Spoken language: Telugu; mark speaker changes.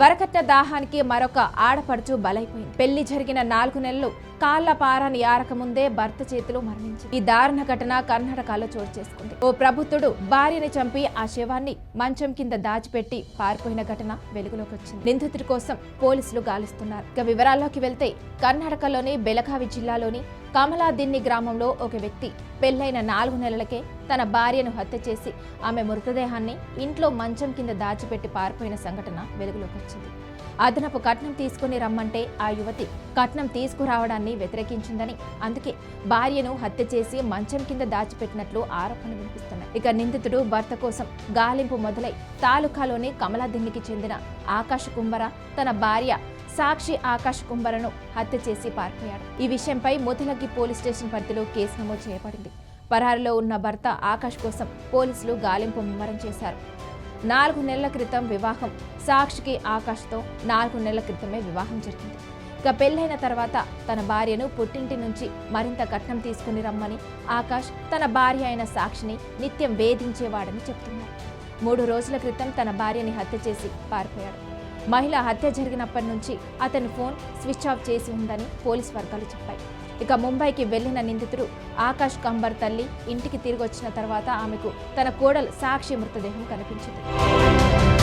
Speaker 1: వరకట్న దాహానికి మరొక ఆడపడుచు బలైపోయింది. పెళ్ళి జరిగిన నాలుగు నెలలు కాళ్ళ పారాన్ని ఆరక ముందే భర్త చేతిలో మరణించింది. ఈ దారుణ ఘటన కర్ణాటకలో చోటు చేసుకుంది. ఓ ప్రభుత్వుడు భార్యని చంపి ఆ శవాన్ని మంచం కింద దాచిపెట్టి పారిపోయిన ఘటన వెలుగులోకి వచ్చింది. నిందితుడి కోసం పోలీసులు గాలిస్తున్నారు. ఇక వివరాల్లోకి వెళ్తే కర్ణాటకలోని బెలగావి జిల్లాలోని కమలాదిన్ని గ్రామంలో ఒక వ్యక్తి పెళ్ళైన నాలుగు నెలలకే తన భార్యను హత్య చేసి ఆమె మృతదేహాన్ని ఇంట్లో మంచం కింద దాచిపెట్టి పారిపోయిన సంఘటన వెలుగులోకి వచ్చింది. అదనపు కట్నం తీసుకుని రమ్మంటే ఆ యువతి కట్నం తీసుకురావడాన్ని వ్యతిరేకించిందని. అందుకే భార్యను హత్య చేసి మంచం కింద దాచిపెట్టినట్లు ఆరోపణలు వినిపిస్తున్నాయి. ఇక నిందితుడు భర్త కోసం గాలింపు మొదలై తాలూకాలోని కమలాదిన్నికి చెందిన ఆకాశ కుంబర తన భార్య సాక్షి ఆకాష్ కుంబరను హత్య చేసి పారిపోయాడు. ఈ విషయంపై ముతలగి పోలీస్ స్టేషన్ పరిధిలో కేసు నమోదు చేయబడింది. పరారులో ఉన్న భర్త ఆకాష్ కోసం పోలీసులు గాలింపు ముమ్మరం చేశారు. నాలుగు నెలల క్రితం వివాహం. సాక్షికి ఆకాష్తో నాలుగు నెలల క్రితమే వివాహం జరిగింది. ఇక పెళ్ళైన తర్వాత తన భార్యను పుట్టింటి నుంచి మరింత కట్నం తీసుకుని రమ్మని ఆకాష్ తన భార్య అయిన సాక్షిని నిత్యం వేధించేవాడని చెప్తున్నారు. మూడు రోజుల క్రితం తన భార్యని హత్య చేసి పారిపోయాడు. మహిళ హత్య జరిగినప్పటి నుంచి అతని ఫోన్ స్విచ్ ఆఫ్ చేసి ఉందని పోలీస్ వర్గాలు చెప్పాయి. ఇక ముంబైకి వెళ్ళిన నిందితుడు ఆకాష్ కంబర్ తల్లి ఇంటికి తిరిగి వచ్చిన తర్వాత ఆమెకు తన కోడలు సాక్షి మృతదేహం కనిపించింది.